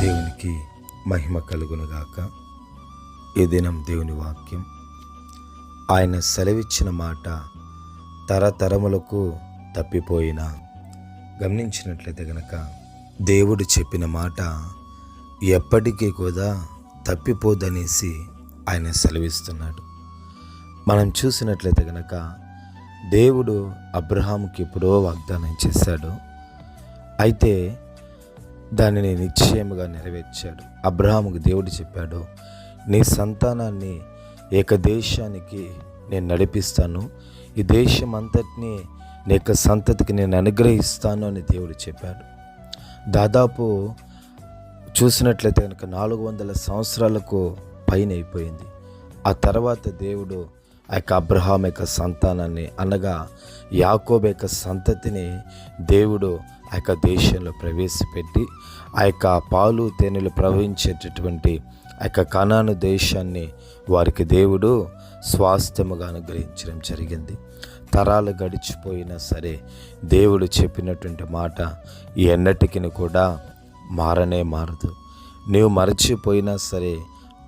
దేవునికి మహిమ కలుగునుగాక. ఈ దినం దేవుని వాక్యం. ఆయన సెలవిచ్చిన మాట తరతరములకు తప్పిపోయిన. గమనించినట్లయితే గనక దేవుడు చెప్పిన మాట ఎప్పటికీ కూడా తప్పిపోదనేసి ఆయన సెలవిస్తున్నాడు. మనం చూసినట్లయితే గనక దేవుడు అబ్రహాముకి ఎప్పుడో వాగ్దానం చేశాడు. అయితే దానిని నిశ్చయముగా నెరవేర్చాడు. అబ్రహాముకు దేవుడు చెప్పాడు నీ సంతానాన్ని ఏకదేశానికి నేను నడిపిస్తాను. ఈ దేశం అంతటినీ నీ యొక్క సంతతికి నేను అనుగ్రహిస్తాను అని దేవుడు చెప్పాడు. దాదాపు చూసినట్లయితే కనుక నాలుగు వందల సంవత్సరాలకు పైన అయిపోయింది. ఆ తర్వాత దేవుడు ఆ యొక్క అబ్రహాం యొక్క సంతానాన్ని అనగా యాకోబ్ యొక్క సంతతిని దేవుడు ఆ యొక్క దేశంలో ప్రవేశపెట్టి ఆ యొక్క పాలు తేనెలు ప్రవహించేటటువంటి ఆ యొక్క కణాను దేశాన్ని వారికి దేవుడు స్వాస్థ్యముగా అనుగ్రహించడం జరిగింది. తరాలు గడిచిపోయినా సరే దేవుడు చెప్పినటువంటి మాట ఎన్నటికి కూడా మారనే మారదు. నీవు మరచిపోయినా సరే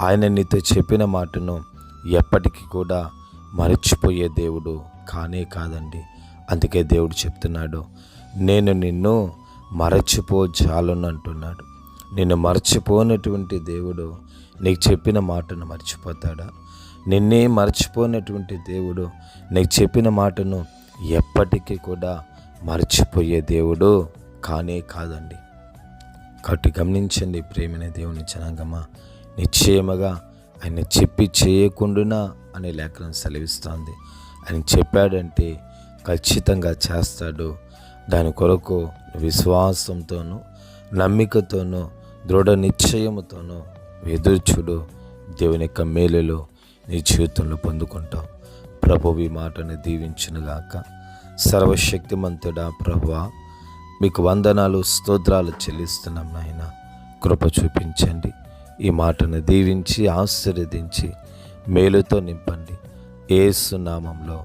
ఆయన నీతో చెప్పిన మాటను ఎప్పటికీ కూడా మరచిపోయే దేవుడు కానే కాదండి. అందుకే దేవుడు చెప్తున్నాడు నేను నిన్ను మరచిపోజాలను అంటున్నాడు. నిన్ను మరచిపోనటువంటి దేవుడు నీకు చెప్పిన మాటను మర్చిపోతాడా? నిన్నే మర్చిపోయినటువంటి దేవుడు నీకు చెప్పిన మాటను ఎప్పటికీ కూడా మర్చిపోయే దేవుడు కానే కాదండి. కాబట్టి గమనించండి ప్రేమిన దేవుని జనాంగమా. నిశ్చయముగా ఆయన చెప్పి చేయకుండా అనే లేఖనం సెలవిస్తోంది. ఆయన చెప్పాడంటే ఖచ్చితంగా చేస్తాడు దాని కొరకు విశ్వాసంతోనూ నమ్మికతోనూ దృఢ నిశ్చయముతోనూ ఎదుర్చుడు దేవుని యొక్క మేలులో నీ జీవితంలో పొందుకుంటావు ప్రభు ఈ మాటను దీవించినగాక సర్వశక్తిమంతుడా ప్రభువా మీకు వందనాలు స్తోత్రాలు చెల్లిస్తున్నాం నాయన. కృప చూపించండి. ఈ మాటను దీవించి ఆశీర్వదించి మేలుతో నింపండి. ఏసునామంలో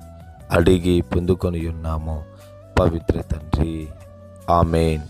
అడిగి పొందుకొని ఉన్నాము. పవిత్ర తండ్రి. ఆమెన్.